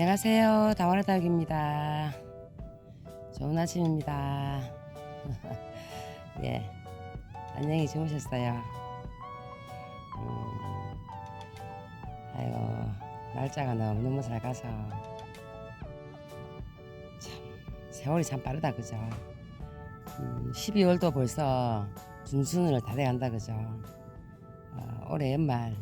안녕하세요. 다와라닭입니다. 좋은 아침입니다. 예, 안녕히 주무셨어요. 음, 아이고, 날짜가 너무너무 잘 가서 참, 세월이 참 빠르다, 그죠? 음, 12월도 벌써 중순을 다 돼간다, 그죠? 어, 올해 연말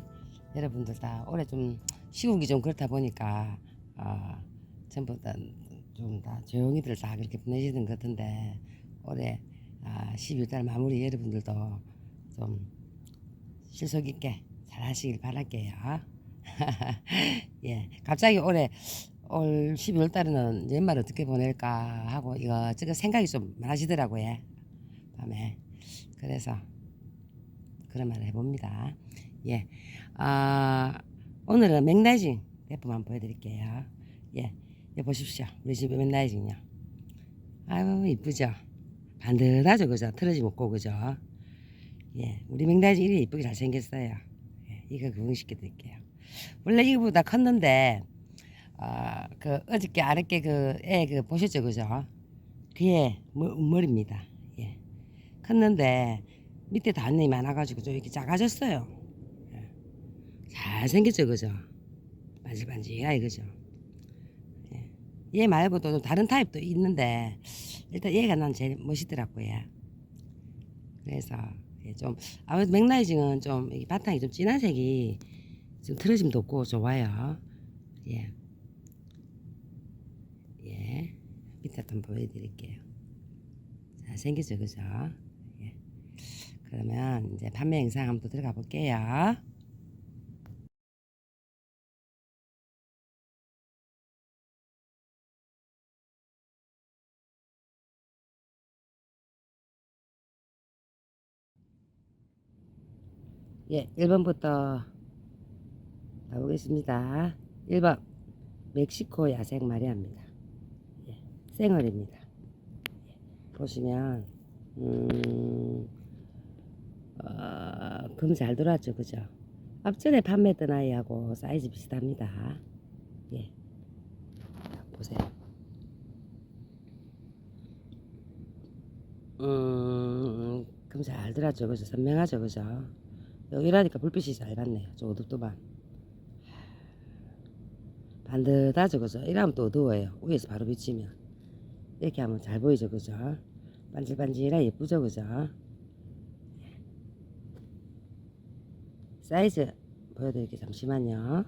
여러분들 다 올해 좀 시국이 좀 그렇다 보니까 어, 전부 다좀다 조용히들 다 그렇게 보내시는 것 같은데 올해 아, 12월 마무리 여러분들도 좀 실속 있게 잘 하시길 바랄게요. 예, 갑자기 올해 올 12월 달에는 연말 어떻게 보낼까 하고 이거 저거 생각이 좀 많으시더라고요. 밤에 그래서 그런 말을 해봅니다. 예, 아 오늘은 맥라이징 한번 보여드릴게요. 예, 예 보십시오. 우리 집에 맥라이징요. 아유 이쁘죠. 반듯하죠, 그죠? 틀어지 먹고 그죠? 예, 우리 맥라이징 이리 이쁘게 잘 생겼어요. 예, 이거 구경시켜 드릴게요. 원래 이거보다 컸는데 아, 그 어저께 아랫게 그 애 그 보셨죠, 그죠? 그의 머리입니다. 예, 컸는데 밑에 단점이 많아가지고 좀 이렇게 작아졌어요. 예. 잘 생겼죠, 그죠? 반질반질하게 그죠? 예. 얘 말고도 좀 다른 타입도 있는데 일단 얘가 난 제일 멋있더라고요. 그래서 예, 좀 아무래도 맥라이징은 좀 바탕이 좀 진한 색이 좀 틀어짐 돋고 좋아요. 예. 예. 밑에 한번 보여드릴게요. 잘 생겼죠, 그죠? 예. 그러면 이제 판매 영상 한번 또 들어가 볼게요. 예, 1번부터 가보겠습니다. 1번 멕시코 야생 마리아입니다. 예, 생얼입니다. 예, 보시면 음, 어, 금잘 들어왔죠, 그죠? 앞전에 판매했던 아이하고 사이즈 비슷합니다. 예, 보세요. 음, 금잘 들어왔죠, 그죠? 선명하죠, 그죠? 여기라니까 불빛이 잘 받네요. 저 어둡도만. 반듯하죠, 그죠? 이러면 또 어두워요. 위에서 바로 비치면. 이렇게 하면 잘 보이죠, 그죠? 반질반질하 예쁘죠, 그죠? 사이즈 보여드릴게요. 잠시만요.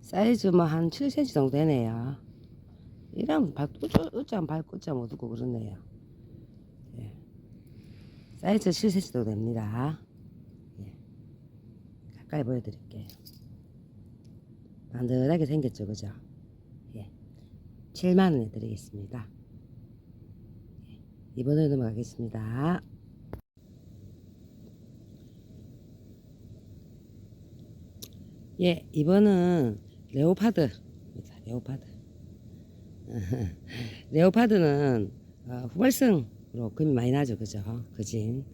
사이즈 뭐 한 7cm 정도 되네요. 이러면 발, 어쩜 밟고 어쩜 어둡고 그러네요. 사이즈 7cm도 됩니다. 예. 가까이 보여드릴게요. 반듯하게 생겼죠, 그죠? 예. 7만원에 드리겠습니다. 예. 2번으로 넘어가겠습니다. 예, 2번은 레오파드입니다. 레오파드. 레오파드는 어, 후발성으 로 금이 많이 나죠, 그죠? 그진.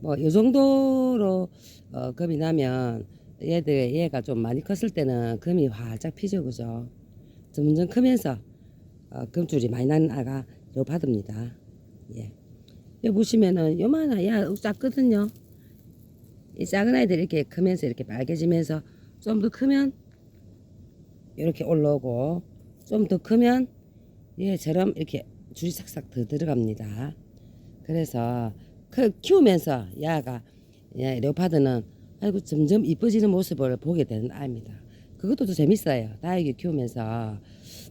뭐, 요 정도로 어, 금이 나면 얘들, 얘가 좀 많이 컸을 때는 금이 활짝 피죠, 그죠? 점점 크면서 어, 금줄이 많이 나는 아가 레오파드입니다. 예. 여기 보시면은 요만한 야 작거든요. 이 작은 아이들이 이렇게 크면서 이렇게 빨개지면서 좀 더 크면 이렇게 올라오고 좀 더 크면 얘처럼 이렇게 줄이 싹싹 더 들어갑니다. 그래서 그 키우면서 야가 야, 레오파드는 아이고 점점 이뻐지는 모습을 보게 되는 아이입니다. 그것도 더 재밌어요. 다육이 키우면서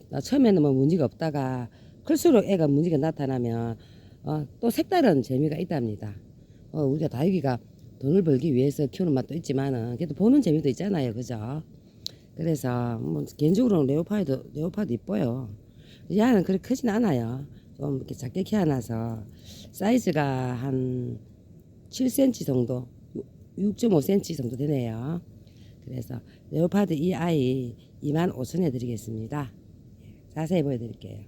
나 처음에는 뭐 문제가 없다가 클수록 애가 문제가 나타나면 어, 또 색다른 재미가 있답니다. 어, 우리가 다육이가 돈을 벌기 위해서 키우는 맛도 있지만은 그래도 보는 재미도 있잖아요, 그죠? 그래서 뭐 개인적으로는 레오파드 레오파드 이뻐요. 얘는 그렇게 크진 않아요. 좀 이렇게 작게 키워놔서 사이즈가 한 7cm 정도, 6.5cm 정도 되네요. 그래서 레오파드 이 아이 2만 5천에 드리겠습니다. 자세히 보여드릴게요.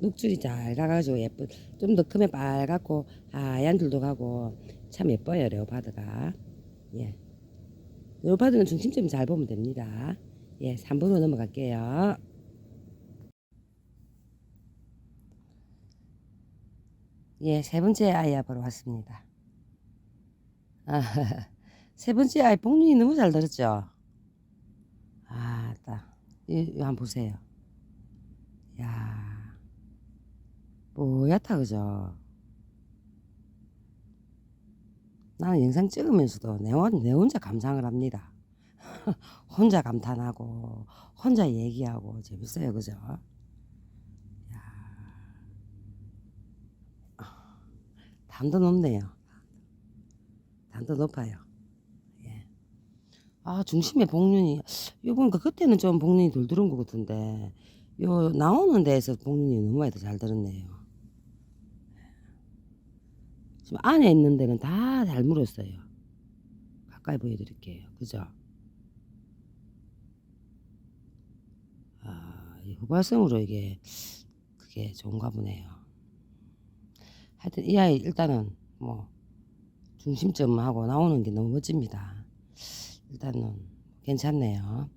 녹줄이 잘 가가지고 예쁜, 좀 더 크면 빨갛고 하얀 줄도 가고 참 예뻐요 레오파드가. 예. 요 파드는 중심점 잘 보면 됩니다. 예, 3번으로 넘어갈게요. 예, 세 번째 아이 보러 왔습니다. 아, 세 번째 아이 복륜이 너무 잘 들었죠? 아, 딱. 이, 이거 한번 보세요. 야, 뽀얗다, 그죠? 나는 영상 찍으면서도 내, 혼- 내 혼자 감상을 합니다. 혼자 감탄하고, 혼자 얘기하고, 재밌어요, 그죠? 야, 아, 담도 높네요. 담도 높아요. 예. 아, 중심에 복륜이, 요 보니까 그때는 좀 복륜이 덜 들은 것 같은데, 요 나오는 데에서 복륜이 너무 많이 더잘 들었네요. 지금 안에 있는 데는 다 잘 물었어요. 가까이 보여드릴게요. 그죠? 아, 이 후발성으로 이게 그게 좋은가 보네요. 하여튼 이 아이 일단은 뭐 중심점하고 나오는 게 너무 멋집니다. 일단은 괜찮네요.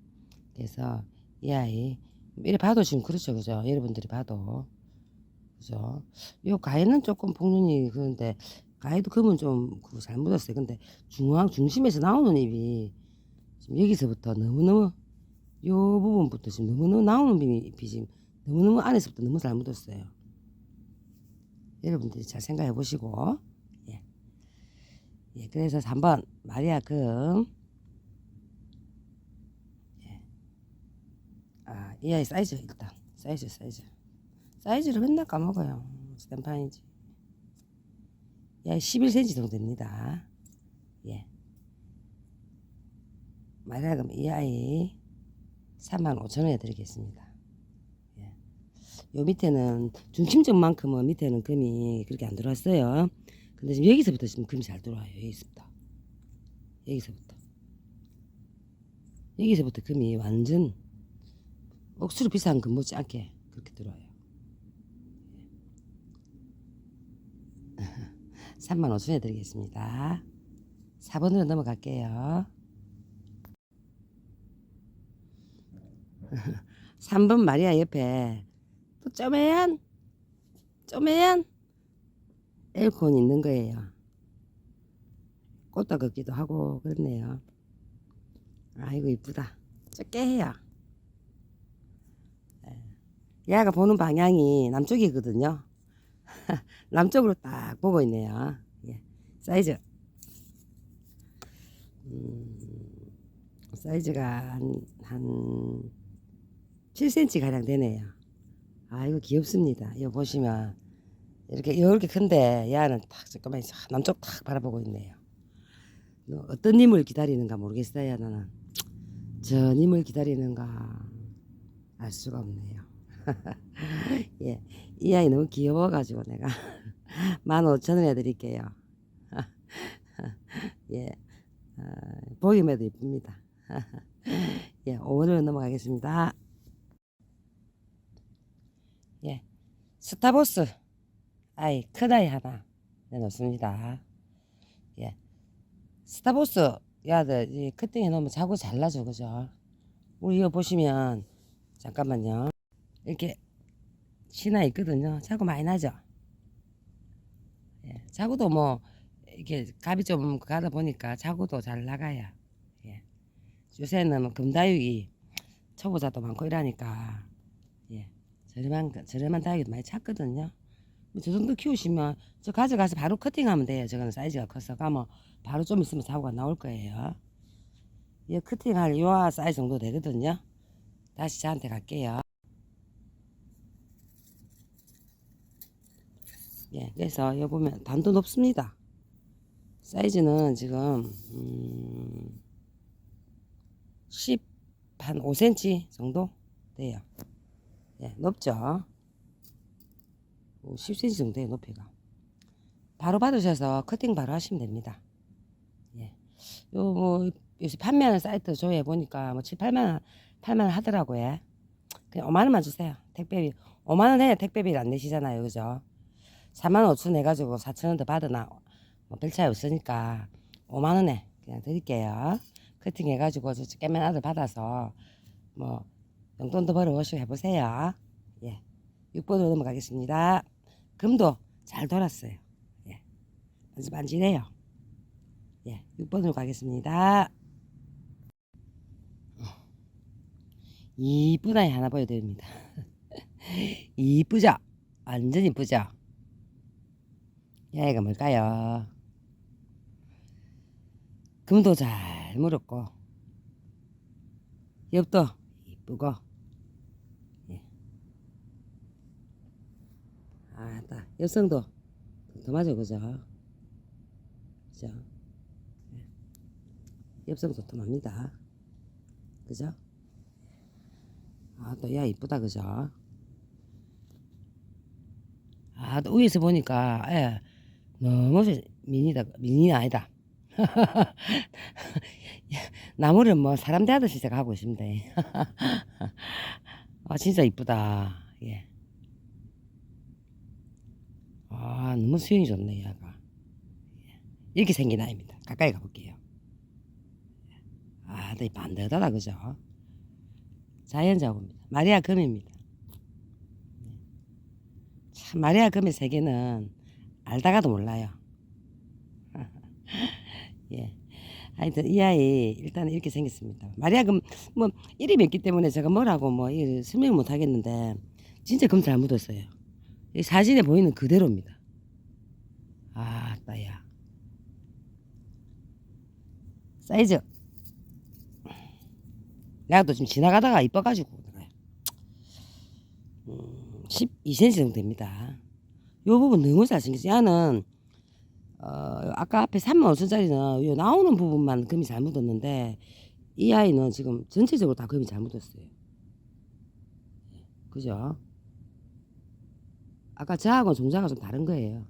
그래서 이 아이 이래 봐도 지금 그렇죠, 그죠? 여러분들이 봐도 그죠? 요 가위는 조금 복륜이 그런데 가위도 금은 좀 그거 잘 묻었어요. 근데 중앙 중심에서 나오는 잎이 지금 여기서부터 너무너무 요 부분부터 지금 너무너무 나오는 잎이 지금 너무너무 안에서부터 너무 잘 묻었어요. 여러분들이 잘 생각해 보시고 예. 예, 그래서 3번 마리아 금 예. 아, 이 아이 사이즈 일단 사이즈 사이즈 사이즈를 맨날 까먹어요. 스탠파인지. 야, 11cm 정도 됩니다. 예. 말하자면 이 아이 35,000원에 드리겠습니다. 예. 요 밑에는 중심점만큼은 밑에는 금이 그렇게 안 들어왔어요. 근데 지금 여기서부터 지금 금이 잘 들어와요. 여기서부터. 여기서부터. 여기서부터 금이 완전 억수로 비싼 금 못지않게 그렇게 들어와요. 3만 5천에 드리겠습니다. 4번으로 넘어갈게요. 3번 마리아 옆에 또 쪼매한 쪼매한 에어컨 있는 거예요. 꽃도 걷기도 하고 그렇네요. 아이고 이쁘다. 적게 해요. 얘가 보는 방향이 남쪽이거든요. 남쪽으로 딱 보고 있네요. 예. 사이즈. 음, 사이즈가 한, 한 7cm 가량 되네요. 아, 이거 귀엽습니다. 이거 보시면 이렇게 이렇게 큰데 얘는 딱 잠깐만 남쪽 딱 바라보고 있네요. 너 어떤 님을 기다리는가 모르겠어요. 나는 저 님을 기다리는가 알 수가 없네요. 예, 이 아이 너무 귀여워가지고 내가 만 오천 원에 드릴게요. 예, 아, 보기만 해도 이쁩니다. 예, 5원으로 넘어가겠습니다. 예, 스타버스 아이 큰 아이 하나 내놓습니다. 예, 스타버스 야들 이 커팅 해 놓으면 자고 잘 나죠, 그죠? 우리 이거 보시면 잠깐만요. 이렇게 신화 있거든요. 자고 많이 나죠. 예, 자고도 뭐 이렇게 값이 좀 가다 보니까 자고도 잘 나가요. 예. 요새는 뭐 금다육이 초보자도 많고 이러니까 예, 저렴한 거- 저렴한 다육이도 많이 찾거든요. 뭐저 정도 키우시면 저 가져가서 바로 커팅하면 돼요. 저거는 사이즈가 커서 가면 바로 좀 있으면 사고가 나올 거예요. 이 커팅할 요 사이즈 정도 되거든요. 다시 저한테 갈게요. 예, 그래서 여기 보면 단도 높습니다. 사이즈는 지금 음, 10, 한 5cm 정도 돼요. 예, 높죠. 10cm 정도 돼요, 높이가. 바로 받으셔서 커팅 바로 하시면 됩니다. 예. 요, 뭐, 요새 판매하는 사이트 조회해 보니까 뭐 7, 8만원, 8만원 하더라고요. 그냥 5만원만 주세요. 택배비. 5만원 해야 택배비를 안 내시잖아요. 그죠? 4만 5천 해가지고 4천 원 더 받으나 뭐 별 차이 없으니까 5만 원에 그냥 드릴게요. 커팅 해가지고 저 깨면 아들 받아서 뭐 용돈도 벌어오시고 해보세요. 예. 6번으로 넘어가겠습니다. 금도 잘 돌았어요. 예. 반질반질해요. 예. 6번으로 가겠습니다. 이쁜 아이 하나 보여드립니다. 이쁘죠? 완전 이쁘죠? 얘가 뭘까요? 금도 잘 물었고 옆도 이쁘고 예. 여성도 더 맞아 그죠? 그죠? 예. 엽성도 도맙니다 그죠? 아또 야 이쁘다 그죠? 아또 위에서 보니까 예, 너무 미니다 미니 아니다 나무를 뭐 사람 대하듯이 제가 하고 있습니다. 아 진짜 이쁘다. 예. 아 너무 수영이 좋네 얘가. 예. 이렇게 생긴 아이입니다. 가까이 가볼게요. 아, 또 반듯하다 그죠? 자연자고입니다. 마리아 금입니다. 참 마리아 금의 세계는 알다가도 몰라요. 예. 하여튼 이 아이 일단 이렇게 생겼습니다. 마리아 금뭐 이름이 있기 때문에 제가 뭐라고 뭐이 설명을 못 하겠는데 진짜 금 잘 묻었어요. 이 사진에 보이는 그대로입니다. 아, 따야. 사이즈. 내가 또 지금 지나가다가 이뻐가지고 음, 12cm 정도 됩니다. 요 부분 너무 잘생겼어요. 얘는 어, 아까 앞에 3만 5천짜리는 요 나오는 부분만 금이 잘 묻었는데 이 아이는 지금 전체적으로 다 금이 잘 묻었어요. 그죠? 아까 저하고 종자가 좀 다른 거예요.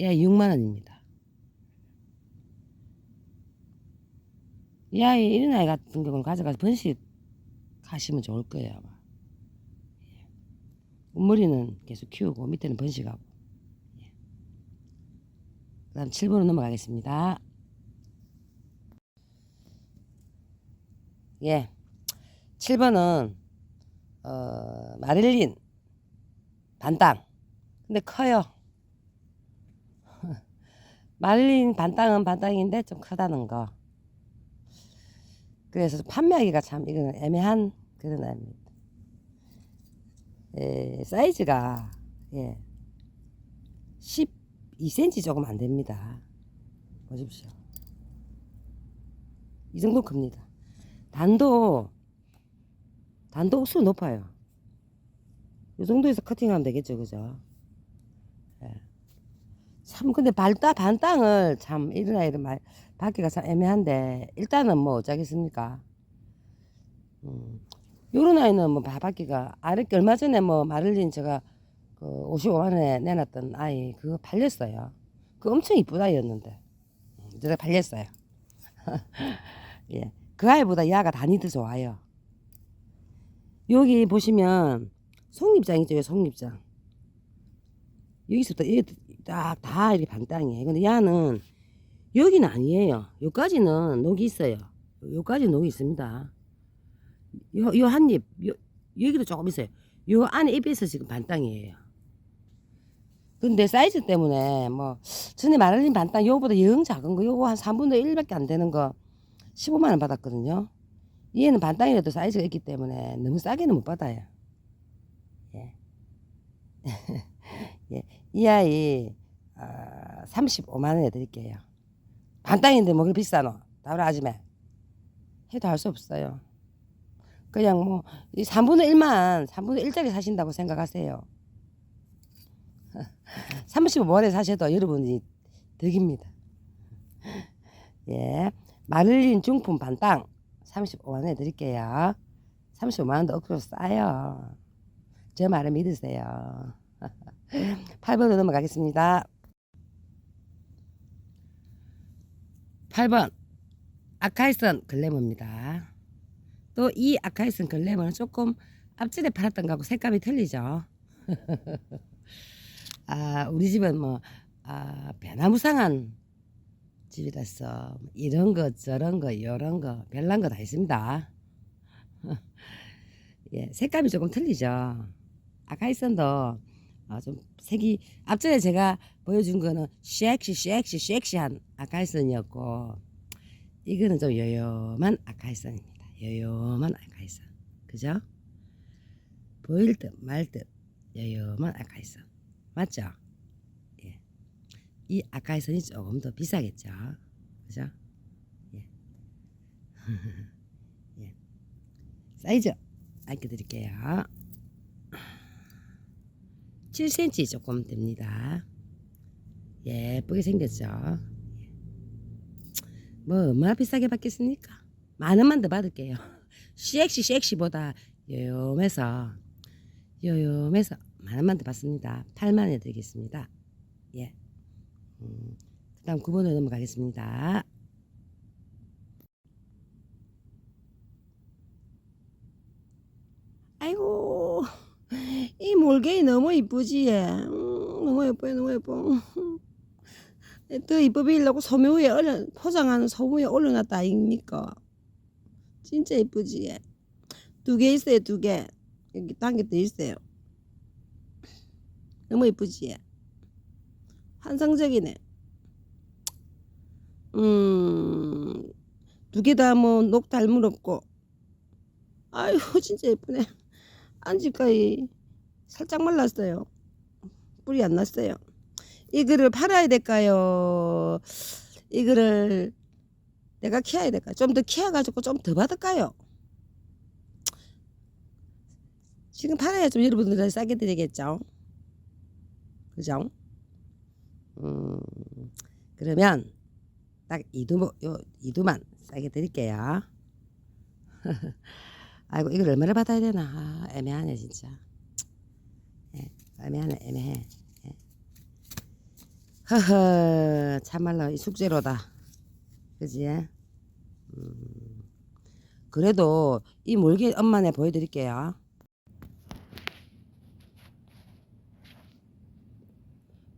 예, 6만 원입니다. 이 아이 이런 아이 같은 경우는 가져가서 번식 하시면 좋을 거예요 아마. 머리는 계속 키우고 밑에는 번식하고 예. 그 다음 7번으로 넘어가겠습니다 예 7번은 어, 마릴린 반땅 근데 커요 마릴린 반땅은 반땅인데 좀 크다는 거 그래서 판매하기가 참 이거는 애매한 그런 아입니다 예, 사이즈가 예, 12cm 조금 안 됩니다. 보십시오. 이 정도 큽니다. 단도 단도 옥수 높아요. 이 정도에서 커팅하면 되겠죠, 그죠? 예. 참 근데 발따 반땅을 참 이런 아이를 말 받기가 참 애매한데 일단은 뭐 어쩌겠습니까? 음, 요런 아이는 뭐 바바기가 아랫게 얼마 전에 뭐 마를린 제가 그 55만원에 내놨던 아이 그거 팔렸어요. 그 엄청 이쁘다 아이였는데 제가 팔렸어요. 예. 그 아이보다 야가 단이 더 좋아요. 여기 보시면 속립장 있죠, 속립장. 여기서부터 딱다 이렇게 반땅이에요. 근데 야는 여기는 아니에요. 여기까지는 녹이 있어요. 여기까지 녹이 있습니다. 요, 요 한 입, 요, 여기도 조금 있어요. 요 안에 입에서 지금 반땅이에요. 근데 사이즈 때문에 뭐, 전에 마를린 반땅 요거보다 영 작은 거, 요거 한 3분의 1밖에 안 되는 거 15만 원 받았거든요. 얘는 반땅이라도 사이즈가 있기 때문에 너무 싸게는 못 받아요. 예. 예. 이 아이, 어, 35만원에 드릴게요. 반땅인데 뭐 그렇게 비싸노? 다우라 아줌마. 해도 할 수 없어요. 그냥 뭐, 이 3분의 1만, 3분의 1짜리 사신다고 생각하세요. 35원에 사셔도 여러분이 덕입니다. 예. 마를린 중품 반땅 35만원에 드릴게요. 35만원도 억수로 싸요. 제 말을 믿으세요. 8번으로 넘어가겠습니다. 8번. 아카이슨 글래머입니다. 또 이 아카이슨 글래머는 조금 앞전에 팔았던 거하고 색감이 틀리죠. 아, 우리 집은 뭐, 아, 배나무상한 집이라서 이런 거 저런 거 요런 거 별난 거 다 있습니다. 예, 색감이 조금 틀리죠. 아카이선도 어, 좀 색이 앞전에 제가 보여준 거는 섹시 섹시 섹시한 아카이선이었고 이거는 좀 요요만 아카이선입니다. 요요만 아카이선. 그죠? 보일 듯 말듯 요요만 아카이선. 맞죠? 예. 이 아카이선이 조금 더 비싸겠죠. 그죠? 예. 예. 사이즈 알려드릴게요. 7cm 조금 됩니다. 예쁘게 생겼죠. 예. 뭐 얼마나 비싸게 받겠습니까? 만 원만 더 받을게요. 섹시 섹시보다 요염해서 요염해서 만 원만 더 받습니다. 8만 원에 드리겠습니다. 예. 음, 그 다음 9번으로 넘어가겠습니다. 아이고 이 몰개이 너무 이쁘지 얘. 음, 너무 예뻐요 너무 예뻐 더 이뻐 보이려고 소묘 위에 올려, 포장하는 소묘 위에 올려놨다 아닙니까 진짜 이쁘지 얘. 두개 있어요 두개 여기 더 있어요 너무 이쁘지 얘. 환상적이네 음 두 개 다 뭐 녹 닮은 없고 아유 진짜 예쁘네 안지까지 살짝 말랐어요. 뿌리 안 났어요. 이거를 팔아야 될까요? 이거를 내가 키워야 될까요? 좀 더 키워가지고 좀 더 받을까요? 지금 팔아야 좀 여러분들 싸게 드리겠죠? 그죠? 음, 그러면 딱 이두, 요, 이두만 싸게 드릴게요. 아이고 이걸 얼마를 받아야 되나? 아, 애매하네 진짜. 예, 애매하네 애매해. 예. 허허 참말로 이 숙제로다. 그지? 음, 그래도 이 몰개 엄마네 보여드릴게요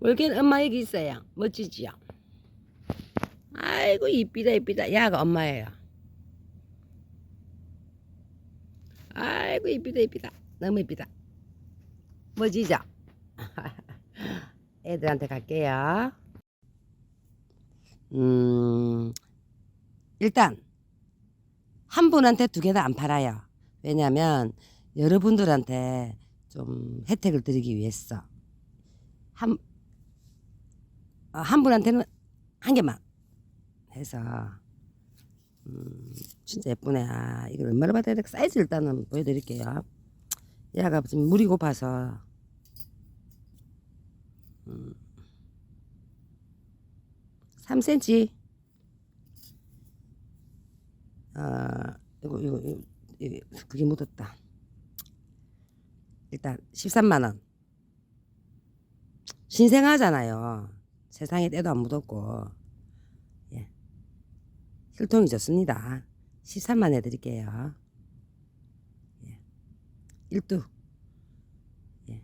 몰개는 엄마 여기 있어요. 멋지지요? 아이고 이쁘다 이쁘다. 야가 엄마예요. 아이고 이쁘다 이쁘다. 너무 이쁘다. 멋지죠? 애들한테 갈게요. 음 일단 한 분한테 두 개 다 안 팔아요. 왜냐면 여러분들한테 좀 혜택을 드리기 위해서. 한, 어, 한 분한테는 한 개만 해서 음, 진짜 예쁘네. 아, 이걸 얼마나 받아야 될까? 사이즈 일단은 보여드릴게요. 얘가 지금 물이 고파서. 음, 3cm. 아, 이거, 이거, 이거, 그게 묻었다. 일단 13만원. 신생하잖아요. 세상에 때도 안 묻었고. 혈통이 좋습니다. 13만 해드릴게요. 예. 1두. 예.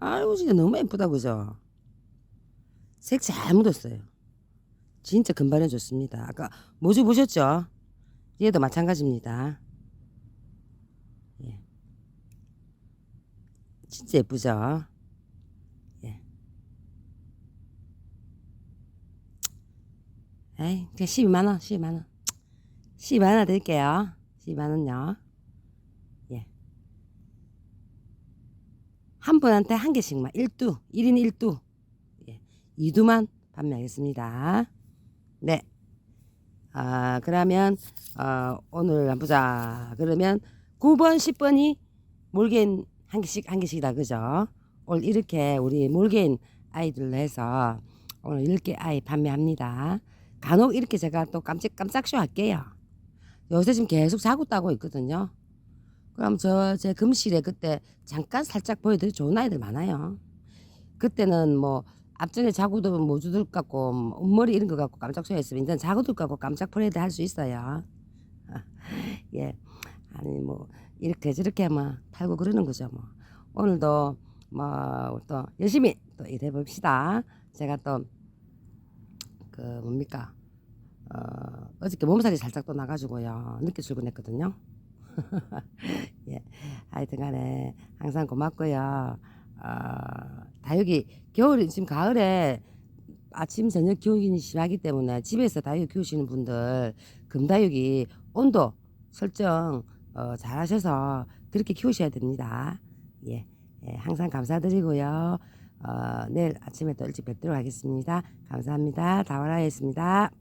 아이고, 진짜 너무 예쁘다, 그죠? 색 잘 묻었어요. 진짜 금발은 좋습니다. 아까 모주 보셨죠? 얘도 마찬가지입니다. 예. 진짜 예쁘죠? 에이, 그냥 12만원, 12만원. 12만원 드릴게요. 12만원요. 예. 한 분한테 한 개씩만, 1두, 1인 1두. 예. 2두만 판매하겠습니다. 네. 아, 그러면, 어, 오늘 한번 보자. 그러면 9번, 10번이 몰개인 한 개씩, 한 개씩이다. 그죠? 오늘 이렇게 우리 몰개인 아이들로 해서 오늘 10개 아이 판매합니다. 간혹 이렇게 제가 또 깜짝 깜짝 쇼 할게요. 요새 지금 계속 자고 따고 있거든요. 그럼 저 제 금실에 그때 잠깐 살짝 보여드릴 좋은 아이들 많아요. 그때는 뭐 앞전에 자고도 모주들 갖고 뭐 머리 이런 거 갖고 깜짝 쇼 했으면 이제 자고들 갖고 깜짝 프레드 할 수 있어요. 예. 아니 뭐 이렇게 저렇게 뭐 팔고 그러는 거죠 뭐. 오늘도 뭐 또 열심히 또 일해 봅시다. 제가 또 그 뭡니까 어, 어저께 몸살이 살짝 또 나가지고요 늦게 출근했거든요. 예, 하여튼간에 항상 고맙고요. 어, 다육이 겨울 지금 가을에 아침 저녁 기온이 심하기 때문에 집에서 다육 키우시는 분들 금다육이 온도 설정 어, 잘 하셔서 그렇게 키우셔야 됩니다. 예, 예, 항상 감사드리고요. 어, 내일 아침에 또 일찍 뵙도록 하겠습니다. 감사합니다. 다와라였습니다.